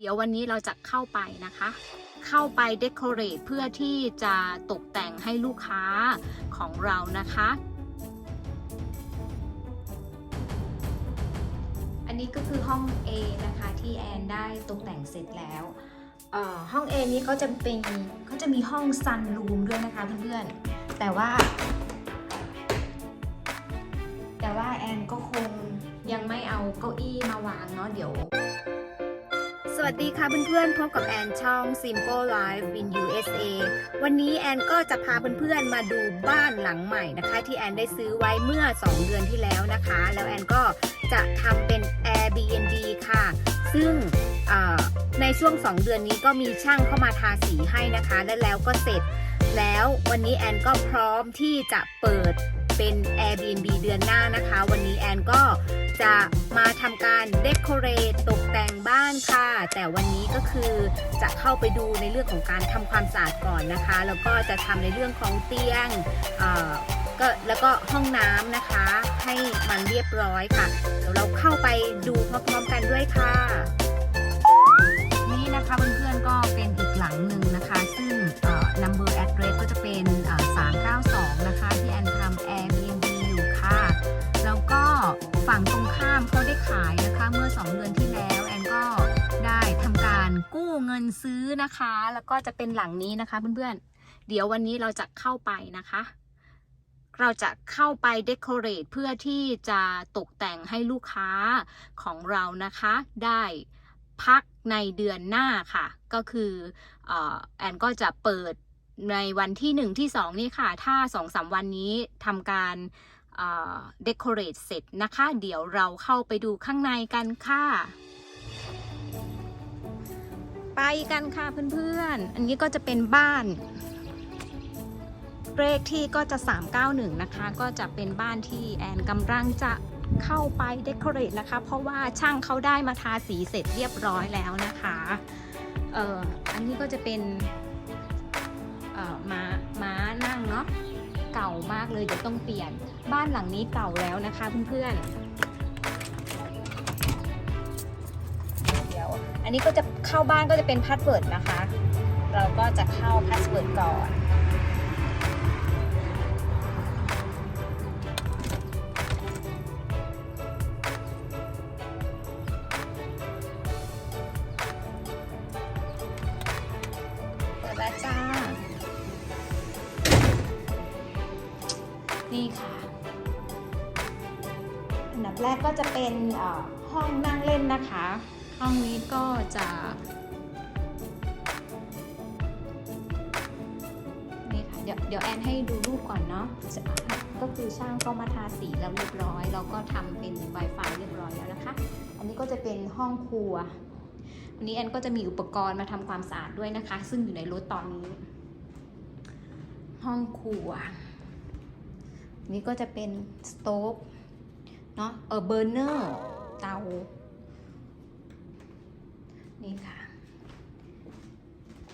เดี๋ยววันนี้เราจะเข้าไปนะคะ เข้าไปเด o อเรทเพื่อที่จะตกแต่งให้ลูกค้าของเรานะคะ อันนี้ก็คือห้อง A นะคะที่แอนได้ตกแต่งเสร็จแล้วห้อง A นี้เขาจะเป็นเขาจะมีห้องซันรูมด้วยนะคะเพื่อนๆ แต่ว่า แต่ว่าแอนก็คงยังไม่เอาเก้าอี้มาวางเนาะเดี๋ยว สวัสดีค่ะเพื่อนๆ พบกับแอนช่อง Simple Life in USA วันนี้แอนก็จะพาเพื่อนๆ มาดูบ้านหลังใหม่นะคะ ที่แอนได้ซื้อไว้เมื่อ 2 เดือนที่แล้วนะคะ แล้วแอนก็จะทำเป็น Airbnb ค่ะ ซึ่งในช่วง 2 เดือนนี้ก็มีช่างเข้ามาทาสีให้นะคะ และแล้วก็เสร็จ แล้ววันนี้แอนก็พร้อมที่จะเปิด เป็น Airbnb เดือนหน้านะคะ วันนี้แอนก็จะมาทำการเด o r a t e ตกแต่งบ้านค่ะ แต่วันนี้ก็คือจะเข้าไปดูในเรื่องของการทำความสะอาดก่อนนะคะ แล้วก็จะทำในเรื่องของเตียงเออก็แล้วก็ห้องน้ำนะคะ ให้มันเรียบร้อยค่ะเดี๋ยวเราเข้าไปดูพร้อมๆกันด้วยค่ะ นี่นะคะเพื่อนๆ นซื้อนะคะ แล้วก็จะเป็นหลังนี้นะคะเพื่อนๆ เดี๋ยววันนี้เราจะเข้าไปนะคะ เราจะเข้าไปเด o r a t e เพื่อที่จะตกแต่งให้ลูกค้าของเรานะคะ ได้พักในเดือนหน้าค่ะ ก็คืออแอนก็จะเปิดในวันที่ 1 ที่ 2 นี่ค่ะ ถ้า 2-3 วันนี้ทำการเด o r a t e เสร็จนะคะ เดี๋ยวเราเข้าไปดูข้างในกันค่ะ ไปกันค่ะเพื่อนๆ อันนี้ก็จะเป็นบ้านเลขที่ก็จะ 391 นะคะ ก็จะเป็นบ้านที่แอนกำลังจะเข้าไปเด o r a t e นะคะ เพราะว่าช่างเขาได้มาทาสีเสร็จเรียบร้อยแล้วนะคะ เอ่อ อันนี้ก็จะเป็น เอ่อ ม้า ม้านั่งเนาะ เก่ามากเลยเดี๋ยวต้องเปลี่ยน บ้านหลังนี้เก่าแล้วนะคะเพื่อนๆ อันนี้ก็จะเข้าบ้านก็จะเป็นพาสเวิร์ดนะคะ เราก็จะเข้าพาสเวิร์ดก่อนเปิดแล้วจ้า นี่ค่ะ อันดับแรกก็จะเป็นห้องนั่งเล่นนะคะ ห้องนี้ก็จะนี่ค่ะเดี๋ยวเดี๋ยวแอนให้ดูรูปก่อนเนาะก็คือช่างก็มาทาสีแล้วเรียบร้อยเราก็ทำเป็น Wi-Fi เรียบร้อยแล้วนะคะ อันนี้ก็จะเป็นห้องครัววันนี้แอนก็จะมีอุปกรณ์มาทำความสะอาดด้วยนะคะ ซึ่งอยู่ในรถตอนนี้ ห้องครัว นี่ก็จะเป็นสโต๊กเนาะเออเบอร์เนอร์เตา นี่ค่ะ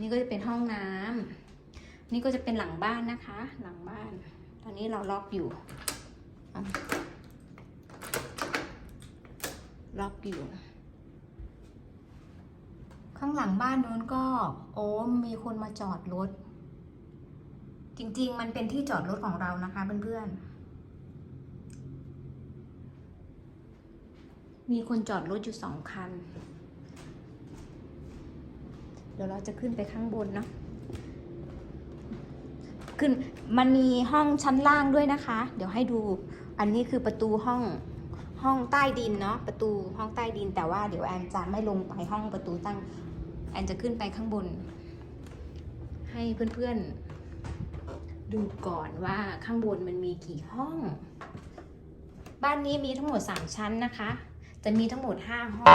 นี่ก็จะเป็นห้องน้ำนี่ก็จะเป็นหลังบ้านนะคะ หลังบ้าน ตอนนี้เราล็อกอยู่ล็อกอยู่ ข้างหลังบ้านนู้นก็ โอ้มีคนมาจอดรถ จริง ๆ มันเป็นที่จอดรถของเรานะคะเพื่อนๆ มีคนจอดรถอยู่สองคัน ดี๋ยวเราจะขึ้นไปข้างบนเนาะขึ้นมันมีห้องชั้นล่างด้วยนะคะ เดี๋ยวให้ดูอันนี้คือประตูห้องห้องใต้ดินเนาะประตูห้องใต้ดินแต่ว่าเดี๋ยวแอนจะไม่ลงไปห้องประตูตั้งแอนจะขึ้นไปข้างบน ให้เพื่อนๆ ดูก่อนว่าข้างบนมันมีกี่ห้อง บ้านนี้มีทั้งหมด 3 ชั้นนะคะ จะมีทั้งหมด 5 ห้อง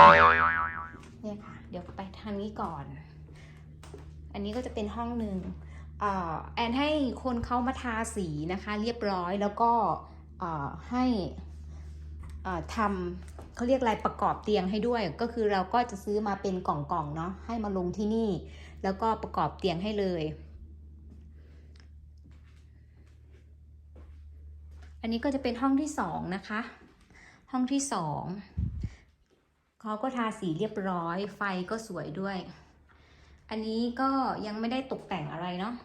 เนี่ยค่ะ เดี๋ยวไปทางนี้ก่อน อันนี้ก็จะเป็นห้องหนึ่งอแอนให้คนเขามาทาสีนะคะ เรียบร้อยแล้วก็ให้ทำเขาเรียกอะไรประกอบเตียงให้ด้วย ก็คือเราก็จะซื้อมาเป็นกล่องๆเนาะให้มาลงที่นี่ แล้วก็ประกอบเตียงให้เลย อันนี้ก็จะเป็นห้องที่สองนะคะ ห้องที่สองเขาก็ทาสีเรียบร้อย ไฟก็สวยด้วย อันนี้ก็ยังไม่ได้ตกแต่งอะไรเนาะ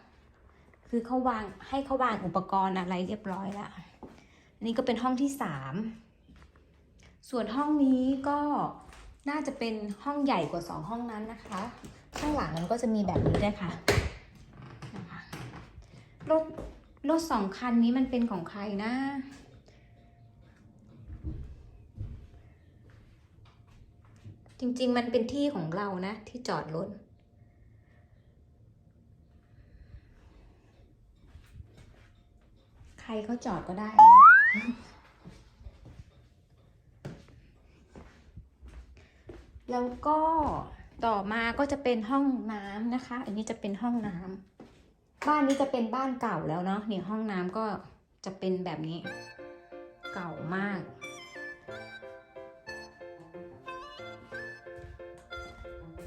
คือเขาวางให้เขาวางอุปกรณ์อะไรเรียบร้อยแล้วอันนี้ก็เป็นห้องที่สามส่วนห้องนี้ก็น่าจะเป็นห้องใหญ่กว่าสองห้องนั้นนะคะ ข้างหลังมันก็จะมีแบบนี้ด้วยค่ะนะคะรถรถสองคันนี้มันเป็นของใครนะ จริงๆมันเป็นที่ของเรานะที่จอดรถ ใค รเขาจอดก็ได้ แล้วก็ต่อมาก็จะเป็นห้องน้ำนะคะ อันนี้จะเป็นห้องน้ำบ้านนี้จะเป็นบ้านเก่าแล้วเนาะนี่ห้องน้ำก็จะเป็นแบบนี้ เก่ามาก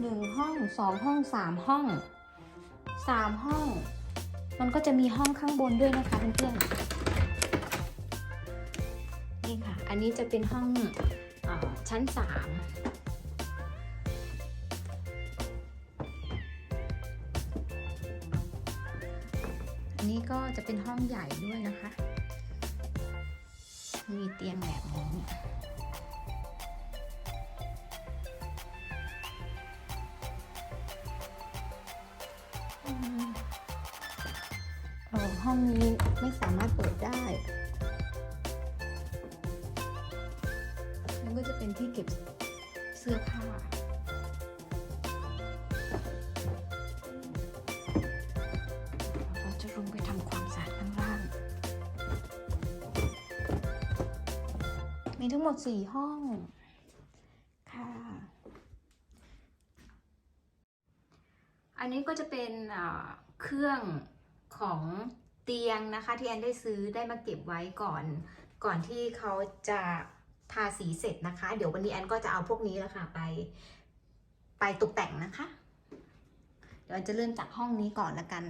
หนึ่งห้องสองห้องสามห้องสามห้อง มันก็จะมีห้องข้างบนด้วยนะคะเพื่อนๆนี่ค่ะ อันนี้จะเป็นห้องอชั้นสามอันนี้ก็จะเป็นห้องใหญ่ด้วยนะคะ มีเตียงแบบนี้ ห้องนี้ไม่สามารถเปิดได้แล้วก็จะเป็นที่เก็บเสื้อผ้าเราจะลงไปทำความสะอาดข้างล่างมีทั้งหมดสี่ห้อง ค่ะ อันนี้ก็จะเป็นเครื่องของ เตียงนะคะที่แอนได้ซื้อได้มาเก็บไว้ก่อน ก่อนที่เขาจะทาสีเสร็จนะคะ เดี๋ยววันนี้แอนก็จะเอาพวกนี้แล้วค่ะไป ไปตกแต่งนะคะ เดี๋ยวจะเริ่มจากห้องนี้ก่อนละกัน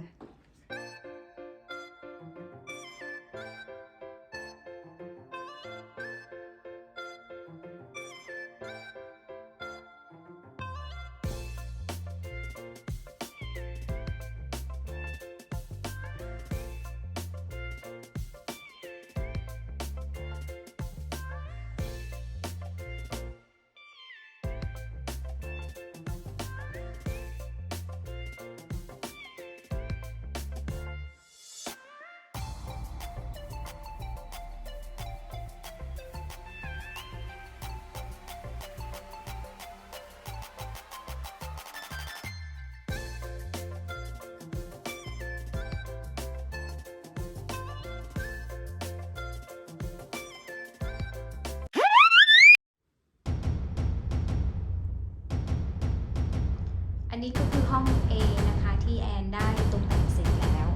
ห้อง A นะคะที่แอนได้ตกแต่งเสร็จแล้ว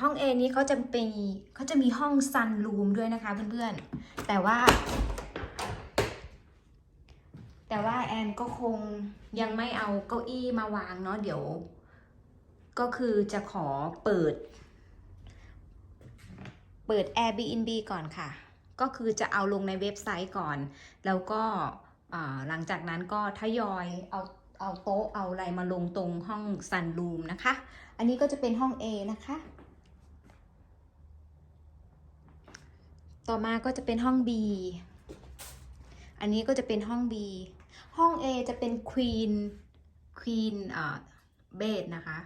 ห้อง A นี้เขาจะมีเขาจะมีห้องซันรูมด้วยนะคะเพื่อนๆ แต่ว่า แต่ว่าแอนก็คงยังไม่เอาเก้าอี้มาวางเนาะเดี๋ยว ก็คือจะขอเปิด เปิด Airbnb ก่อนค่ะ ก็คือจะเอาลงในเว็บไซต์ก่อน แล้วก็หลังจากนั้นก็ทยอยเอา เอาโต๊ะเอาอะไรมาลงตรงห้องซันรูมนะคะ อันนี้ก็จะเป็นห้อง A นะคะ ต่อมาก็จะเป็นห้อง B อันนี้ก็จะเป็นห้อง B ห้อง A จะเป็น Queen Queen อ่าเบดนะคะ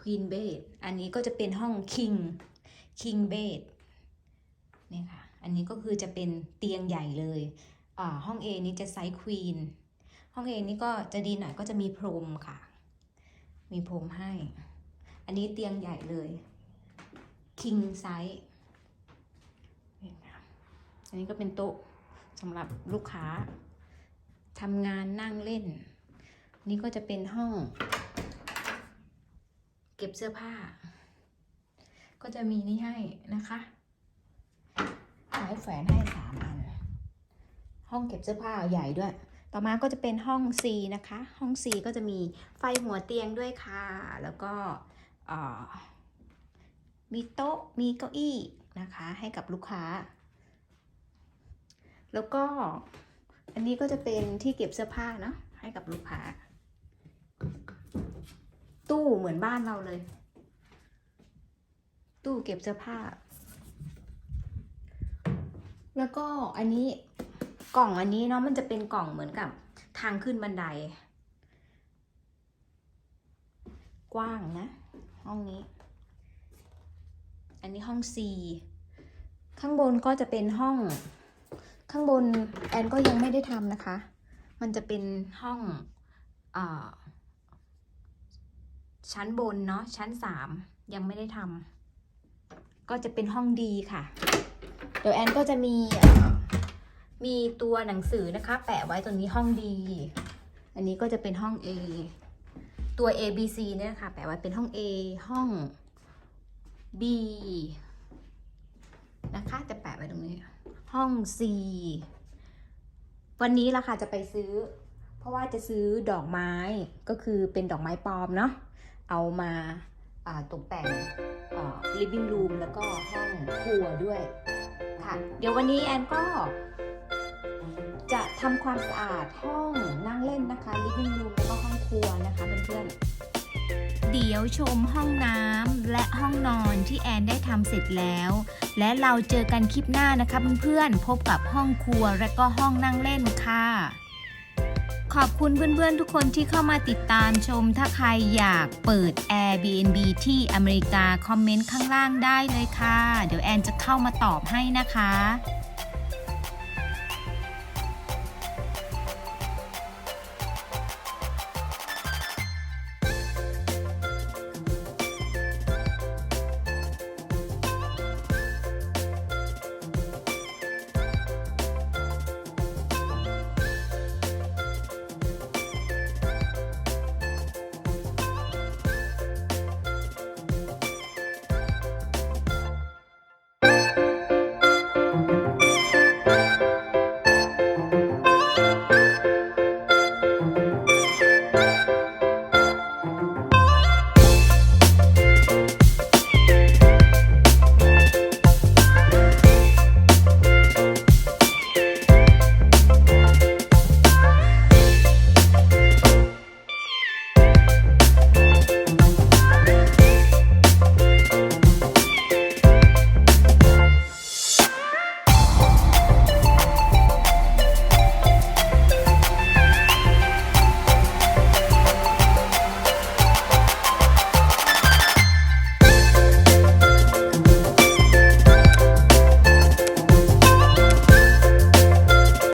Queen bed อันนี้ก็จะเป็นห้อง King King bed เนี่ยค่ะ อันนี้ก็คือจะเป็นเตียงใหญ่เลย อ่า ห้อง A นี้จะไซส์ Queen ห้อง A นี้ก็จะดีหน่อยก็จะมีพรมค่ะ มีพรมให้ อันนี้เตียงใหญ่เลย King size อันนี้ก็เป็นโต๊ะสำหรับลูกค้าทำงานนั่งเล่น นี่ก็จะเป็นห้อง เก็บเสื้อผ้า ก็จะมีนี่ให้นะคะไม้แฝนให้สามอัน ห้องเก็บเสื้อผ้าใหญ่ด้วย ต่อมาก็จะเป็นห้อง C นะคะ ห้อง C ก็จะมีไฟหัวเตียงด้วยค่ะ แล้วก็มีโต๊ะ มีเก้าอี้นะคะ ให้กับลูกค้า แล้วก็อันนี้ก็จะเป็นที่เก็บเสื้อผ้าเนาะ ให้กับลูกค้า ตู้เหมือนบ้านเราเลย ตู้เก็บเสื้อผ้า แล้วก็อันนี้ กล่องอันนี้เนาะมันจะเป็นกล่องเหมือนกับทางขึ้นบันได กว้างนะ ห้องนี้ อันนี้ห้อง C ข้างบนก็จะเป็นห้อง ข้างบนแอนก็ยังไม่ได้ทำนะคะ มันจะเป็นห้องอชั้นบนเนาะชั้นสามยังไม่ได้ทำก็จะเป็นห้องดีค่ะ เดี๋ยวแอนก็จะมีเอ่อ มีตัวหนังสือนะคะ แปะไว้ตรงนี้ห้องดี อันนี้ก็จะเป็นห้อง A ตัว A B C เนี่ยค่ะ แปะไว้เป็นห้อง A ห้อง B นะคะ จะแปะไว้ตรงนี้ ห้อง C วันนี้ล่ะค่ะจะไปซื้อ เพราะว่าจะซื้อดอกไม้ก็คือเป็นดอกไม้ปลอมเนาะเอามาอ่าตกแต่ง living room แล้วก็ห้องครัวด้วยค่ะ เดี๋ยววันนี้แอนก็ จะทำความสะอาดห้องนั่งเล่นนะคะ living room แล้วก็ห้องครัวนะคะเพื่อนๆ เดี๋ยวชมห้องน้ำและห้องนอนที่แอนได้ทำเสร็จแล้ว และเราเจอกันคลิปหน้านะคะเพื่อนๆ พบกับห้องครัวและก็ห้องนั่งเล่นค่ะขอบคุณเพื่อนๆ ทุกคนที่เข้ามาติดตามชม ถ้าใครอยากเปิด Airbnb ที่อเมริกา คอมเมนต์ข้างล่างได้เลยค่ะ เดี๋ยวแอนจะเข้ามาตอบให้นะคะ